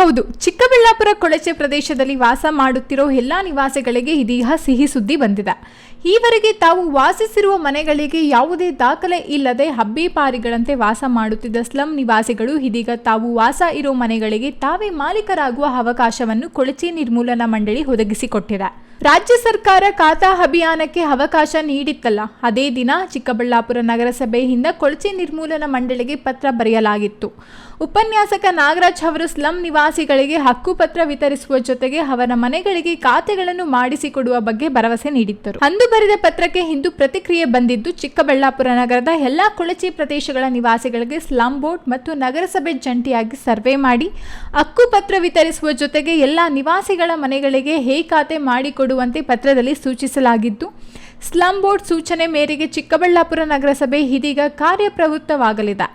ಹೌದು, ಚಿಕ್ಕಬಳ್ಳಾಪುರ ಕೊಳಚೆ ಪ್ರದೇಶದಲ್ಲಿ ವಾಸ ಮಾಡುತ್ತಿರೋ ಎಲ್ಲ ನಿವಾಸಿಗಳಿಗೆ ಇದೀಗ ಸಿಹಿ ಸುದ್ದಿ ಬಂದಿದೆ. ಈವರೆಗೆ ತಾವು ವಾಸಿಸಿರುವ ಮನೆಗಳಿಗೆ ಯಾವುದೇ ದಾಖಲೆ ಇಲ್ಲದೆ ಹಬ್ಬಿಪಾರಿಗಳಂತೆ ವಾಸ ಮಾಡುತ್ತಿದ್ದ ಸ್ಲಂ ನಿವಾಸಿಗಳು ಇದೀಗ ತಾವು ವಾಸ ಇರೋ ಮನೆಗಳಿಗೆ ತಾವೇ ಮಾಲೀಕರಾಗುವ ಅವಕಾಶವನ್ನು ಕೊಳಚೆ ನಿರ್ಮೂಲನಾ ಮಂಡಳಿ ಒದಗಿಸಿಕೊಟ್ಟಿದೆ. ರಾಜ್ಯ ಸರ್ಕಾರ ಖಾತಾ ಅಭಿಯಾನಕ್ಕೆ ಅವಕಾಶ ನೀಡಿತ್ತಲ್ಲ. ಅದೇ ದಿನ ಚಿಕ್ಕಬಳ್ಳಾಪುರ ನಗರಸಭೆಯಿಂದ ಕೊಳಚೆ ನಿರ್ಮೂಲನಾ ಮಂಡಳಿಗೆ ಪತ್ರ ಬರೆಯಲಾಗಿತ್ತು. ಉಪನ್ಯಾಸಕ ನಾಗರಾಜ್ ಅವರು ಸ್ಲಂ ನಿವಾಸಿಗಳಿಗೆ ಹಕ್ಕುಪತ್ರ ವಿತರಿಸುವ ಜೊತೆಗೆ ಅವರ ಮನೆಗಳಿಗೆ ಖಾತೆಗಳನ್ನು ಮಾಡಿಸಿಕೊಡುವ ಬಗ್ಗೆ ಭರವಸೆ ನೀಡಿದ್ದರು. ಅಂದು ಬರೆದ ಪತ್ರಕ್ಕೆ ಇಂದು ಪ್ರತಿಕ್ರಿಯೆ ಬಂದಿದ್ದು, ಚಿಕ್ಕಬಳ್ಳಾಪುರ ನಗರದ ಎಲ್ಲಾ ಕೊಳಚೆ ಪ್ರದೇಶಗಳ ನಿವಾಸಿಗಳಿಗೆ ಸ್ಲಂ ಬೋರ್ಡ್ ಮತ್ತು ನಗರಸಭೆ ಜಂಟಿಯಾಗಿ ಸರ್ವೆ ಮಾಡಿ, ಹಕ್ಕುಪತ್ರ ವಿತರಿಸುವ ಜೊತೆಗೆ ಎಲ್ಲ ನಿವಾಸಿಗಳ ಮನೆಗಳಿಗೆ ಹೇ ಖಾತೆ ಮಾಡಿಕೊಡುವಂತೆ ಪತ್ರದಲ್ಲಿ ಸೂಚಿಸಲಾಗಿದ್ದು ಸ್ಲಂ ಬೋರ್ಡ್ ಸೂಚನೆ ಮೇರೆಗೆ ಚಿಕ್ಕಬಳ್ಳಾಪುರ ನಗರಸಭೆ ಇದೀಗ ಕಾರ್ಯಪ್ರವೃತ್ತವಾಗಲಿದೆ.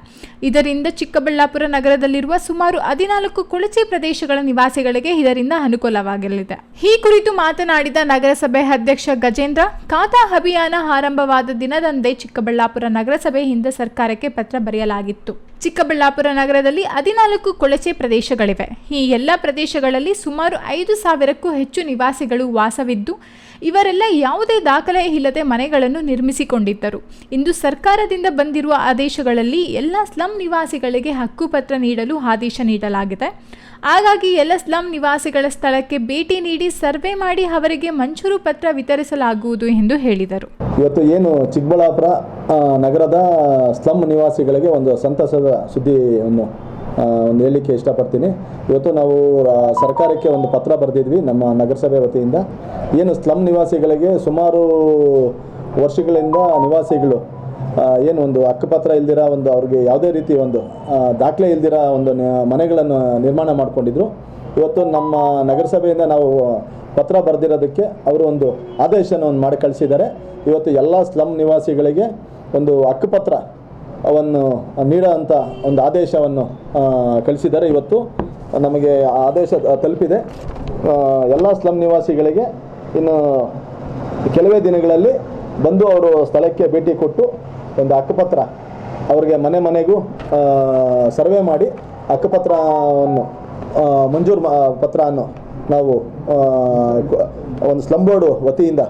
ಇದರಿಂದ ಚಿಕ್ಕಬಳ್ಳಾಪುರ ನಗರದಲ್ಲಿರುವ ಸುಮಾರು ಹದಿನಾಲ್ಕು ಕೊಳಚೆ ಪ್ರದೇಶಗಳ ನಿವಾಸಿಗಳಿಗೆ ಇದರಿಂದ ಅನುಕೂಲವಾಗಲಿದೆ. ಈ ಕುರಿತು ಮಾತನಾಡಿದ ನಗರಸಭೆ ಅಧ್ಯಕ್ಷ ಗಜೇಂದ್ರ, ಖಾತಾ ಅಭಿಯಾನ ಆರಂಭವಾದ ದಿನದಂದೇ ಚಿಕ್ಕಬಳ್ಳಾಪುರ ನಗರಸಭೆಯಿಂದ ಸರ್ಕಾರಕ್ಕೆ ಪತ್ರ ಬರೆಯಲಾಗಿತ್ತು. ಚಿಕ್ಕಬಳ್ಳಾಪುರ ನಗರದಲ್ಲಿ ಹದಿನಾಲ್ಕು ಕೊಳಚೆ ಪ್ರದೇಶಗಳಿವೆ. ಈ ಎಲ್ಲ ಪ್ರದೇಶಗಳಲ್ಲಿ ಸುಮಾರು ಐದು ಸಾವಿರಕ್ಕೂ ಹೆಚ್ಚು ನಿವಾಸಿಗಳು ವಾಸವಿದ್ದು, ಇವರೆಲ್ಲ ಯಾವುದೇ ದಾಖಲೆ ಇಲ್ಲದೆ ಮನೆಗಳನ್ನು ನಿರ್ಮಿಸಿಕೊಂಡಿದ್ದರು. ಇಂದು ಸರ್ಕಾರದಿಂದ ಬಂದಿರುವ ಆದೇಶಗಳಲ್ಲಿ ಎಲ್ಲ ಸ್ಲಂ ನಿವಾಸಿಗಳಿಗೆ ಹಕ್ಕುಪತ್ರ ನೀಡಲು ಆದೇಶ ನೀಡಲಾಗಿದೆ. ಹಾಗಾಗಿ ಎಲ್ಲ ಸ್ಲಂ ನಿವಾಸಿಗಳ ಸ್ಥಳಕ್ಕೆ ಭೇಟಿ ನೀಡಿ ಸರ್ವೆ ಮಾಡಿ ಅವರಿಗೆ ಮಂಜೂರು ಪತ್ರ ವಿತರಿಸಲಾಗುವುದು ಎಂದು ಹೇಳಿದರು. ಇವತ್ತು ಏನು ಚಿಕ್ಕಬಳ್ಳಾಪುರ ನಗರದ ಸ್ಲಮ್ ನಿವಾಸಿಗಳಿಗೆ ಒಂದು ಸಂತಸದ ಆ, ಒಂದು ಹೇಳಲಿಕ್ಕೆ ಇಷ್ಟಪಡ್ತೀನಿ. ಇವತ್ತು ನಾವು ಸರ್ಕಾರಕ್ಕೆ ಒಂದು ಪತ್ರ ಬರೆದಿದ್ವಿ ನಮ್ಮ ನಗರಸಭೆ ವತಿಯಿಂದ. ಏನು ಸ್ಲಮ್ ನಿವಾಸಿಗಳಿಗೆ ಸುಮಾರು ವರ್ಷಗಳಿಂದ ನಿವಾಸಿಗಳು ಏನು ಒಂದು ಹಕ್ಕುಪತ್ರ ಇಲ್ದಿರ ಒಂದು ಅವ್ರಿಗೆ ಯಾವುದೇ ರೀತಿ ಒಂದು ದಾಖಲೆ ಇಲ್ದಿರ ಒಂದು ಮನೆಗಳನ್ನು ನಿರ್ಮಾಣ ಮಾಡಿಕೊಂಡಿದ್ರು. ಇವತ್ತು ನಮ್ಮ ನಗರಸಭೆಯಿಂದ ನಾವು ಪತ್ರ ಬರೆದಿರೋದಕ್ಕೆ ಅವರು ಒಂದು ಆದೇಶವನ್ನು ಮಾಡಿ ಕಳಿಸಿದ್ದಾರೆ. ಇವತ್ತು ಎಲ್ಲ ಸ್ಲಮ್ ನಿವಾಸಿಗಳಿಗೆ ಒಂದು ಹಕ್ಕುಪತ್ರ ಅವನ್ನು ನೀಡೋ ಅಂಥ ಒಂದು ಆದೇಶವನ್ನು ಕಳಿಸಿದ್ದಾರೆ. ಇವತ್ತು ನಮಗೆ ಆದೇಶ ತಲುಪಿದೆ. ಎಲ್ಲ ಸ್ಲಮ್ ನಿವಾಸಿಗಳಿಗೆ ಇನ್ನು ಕೆಲವೇ ದಿನಗಳಲ್ಲಿ ಬಂದು ಅವರು ಸ್ಥಳಕ್ಕೆ ಭೇಟಿ ಕೊಟ್ಟು ಒಂದು ಹಕ್ಕುಪತ್ರ ಅವರಿಗೆ ಮನೆ ಮನೆಗೂ ಸರ್ವೆ ಮಾಡಿ ಹಕ್ಕುಪತ್ರವನ್ನು ಮಂಜೂರು ಪತ್ರವನ್ನು ನಾವು ಒಂದು ಸ್ಲಮ್ ಬೋರ್ಡು ವತಿಯಿಂದ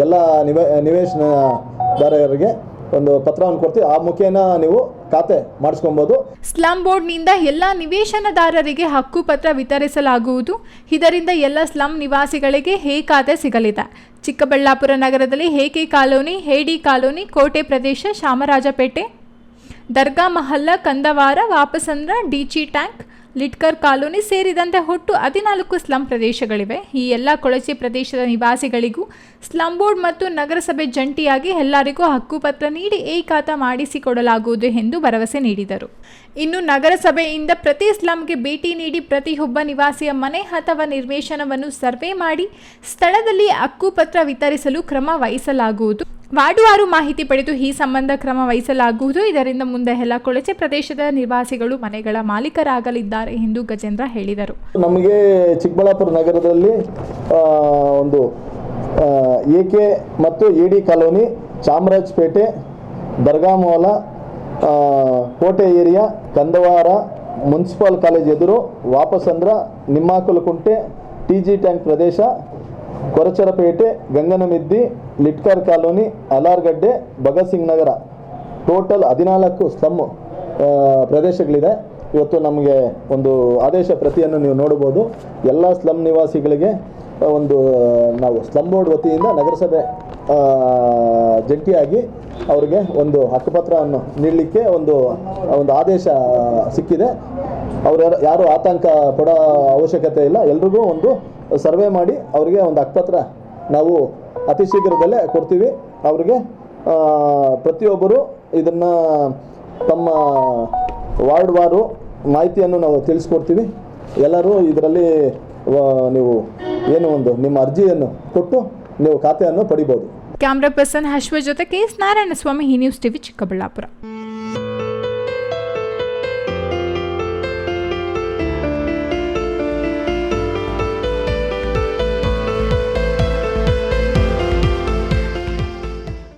ಎಲ್ಲ ನಿವೇ, ನಿವೇಶನದಾರರಿಗೆ ಒಂದು ಪತ್ರವನ್ನು ಕೊಡ್ತೀವಿ. ಆ ಮುಖೇನ ನೀವು ಖಾತೆ ಮಾಡಿಸ್ಕೊಬೋದು. ಸ್ಲಂ ಬೋರ್ಡ್ನಿಂದ ಎಲ್ಲ ನಿವೇಶನದಾರರಿಗೆ ಹಕ್ಕುಪತ್ರ ವಿತರಿಸಲಾಗುವುದು. ಇದರಿಂದ ಎಲ್ಲ ಸ್ಲಂ ನಿವಾಸಿಗಳಿಗೆ ಹೇ ಖಾತೆ ಸಿಗಲಿದೆ. ಚಿಕ್ಕಬಳ್ಳಾಪುರ ನಗರದಲ್ಲಿ ಹೇಕೆ ಕಾಲೋನಿ ಹೇಡಿ ಕಾಲೋನಿ, ಕೋಟೆ ಪ್ರದೇಶ ಶಾಮರಾಜಪೇಟೆ ದರ್ಗಾ ಮಹಲ್ಲ, ಕಂದವಾರ, ವಾಪಸಂದ್ರ ಡಿಚಿ ಟ್ಯಾಂಕ್ ಲಿಟ್ಕರ್ ಕಾಲೋನಿ ಸೇರಿದಂತೆ ಒಟ್ಟು ಹದಿನಾಲ್ಕು ಸ್ಲಂ ಪ್ರದೇಶಗಳಿವೆ. ಈ ಎಲ್ಲ ಕೊಳಚೆ ಪ್ರದೇಶದ ನಿವಾಸಿಗಳಿಗೂ ಸ್ಲಂ ಬೋರ್ಡ್ ಮತ್ತು ನಗರಸಭೆ ಜಂಟಿಯಾಗಿ ಎಲ್ಲರಿಗೂ ಹಕ್ಕುಪತ್ರ ನೀಡಿ ಏಕಾತ ಮಾಡಿಸಿಕೊಡಲಾಗುವುದು ಎಂದು ಭರವಸೆ ನೀಡಿದರು. ಇನ್ನು ನಗರಸಭೆಯಿಂದ ಪ್ರತಿ ಸ್ಲಂಗೆ ಭೇಟಿ ನೀಡಿ ಪ್ರತಿಯೊಬ್ಬ ನಿವಾಸಿಯ ಮನೆ ಅಥವಾ ನಿರ್ವೇಶನವನ್ನು ಸರ್ವೆ ಮಾಡಿ ಸ್ಥಳದಲ್ಲಿ ಹಕ್ಕುಪತ್ರ ವಿತರಿಸಲು ಕ್ರಮ ವಹಿಸಲಾಗುವುದು. ವಾರ್ಡುವಾರು ಮಾಹಿತಿ ಪಡೆದು ಈ ಸಂಬಂಧ ಕ್ರಮ ವಹಿಸಲಾಗುವುದು. ಇದರಿಂದ ಮುಂದೆ ಎಲ್ಲ ಕೊಳಚೆ ಪ್ರದೇಶದ ನಿವಾಸಿಗಳು, ಮನೆಗಳ ಮಾಲೀಕರಾಗಲಿದ್ದಾರೆ ಎಂದು ಗಜೇಂದ್ರ ಹೇಳಿದರು. ನಮಗೆ ಚಿಕ್ಕಬಳ್ಳಾಪುರ ನಗರದಲ್ಲಿ ಒಂದು ಎ ಕೆ ಮತ್ತು ಇ ಡಿ ಕಾಲೋನಿ, ಚಾಮರಾಜಪೇಟೆ, ದರ್ಗಾಮೋಲ ಕೋಟೆ ಏರಿಯಾ, ಕಂದವಾರ, ಮುನ್ಸಿಪಾಲ್ ಕಾಲೇಜ್ ಎದುರು Vapasandra Nimmakulakunte, T G tank ಪ್ರದೇಶ ಕೊರಚರಪೇಟೆ, ಗಂಗನಮಿದ್ದಿ, ಲಿಟ್ಕರ್ ಕಾಲೋನಿ, ಅಲಾರ್ಗಡ್ಡೆ ಭಗತ್ ಸಿಂಗ್ ನಗರ. ಟೋಟಲ್ ಹದಿನಾಲ್ಕು ಸ್ಲಮ್ ಪ್ರದೇಶಗಳಿದೆ. ಇವತ್ತು ನಮಗೆ ಒಂದು ಆದೇಶ ಪ್ರತಿಯನ್ನು ನೀವು ನೋಡ್ಬೋದು ಎಲ್ಲ ಸ್ಲಮ್ ನಿವಾಸಿಗಳಿಗೆ ಒಂದು, ನಾವು ಸ್ಲಮ್ ಬೋರ್ಡ್ ವತಿಯಿಂದ ನಗರಸಭೆ ಜಂಟಿಯಾಗಿ ಅವರಿಗೆ ಒಂದು ಹಕ್ಕುಪತ್ರವನ್ನು ನೀಡಲಿಕ್ಕೆ ಒಂದು ಒಂದು ಆದೇಶ ಸಿಕ್ಕಿದೆ. ಅವರು ಯಾರು ಆತಂಕ ಪಡೋ ಅವಶ್ಯಕತೆ ಇಲ್ಲ. ಎಲ್ರಿಗೂ ಒಂದು ಸರ್ವೆ ಮಾಡಿ ಅವರಿಗೆ ಒಂದು ಅಕ್ಪತ್ರ ನಾವು ಅತಿ ಶೀಘ್ರದಲ್ಲೇ ಕೊಡ್ತೀವಿ. ಅವರಿಗೆ ಪ್ರತಿಯೊಬ್ಬರು ಇದನ್ನು ತಮ್ಮ ವಾರ್ಡ್ ವಾರು ಮಾಹಿತಿಯನ್ನು ನಾವು ತಿಳಿಸ್ಕೊಡ್ತೀವಿ. ಎಲ್ಲರೂ ಇದರಲ್ಲಿ ನೀವು ಏನು ಒಂದು ನಿಮ್ಮ ಅರ್ಜಿಯನ್ನು ಕೊಟ್ಟು ನೀವು ಖಾತೆಯನ್ನು ಪಡಿಬೋದು. ಕ್ಯಾಮ್ರಾ ಪರ್ಸನ್ ಹಶ್ವ ಜೊತೆ ಕೆ ಎಸ್ ನಾರಾಯಣಸ್ವಾಮಿ ಈ ನ್ಯೂಸ್ ಟಿವಿ ಚಿಕ್ಕಬಳ್ಳಾಪುರ.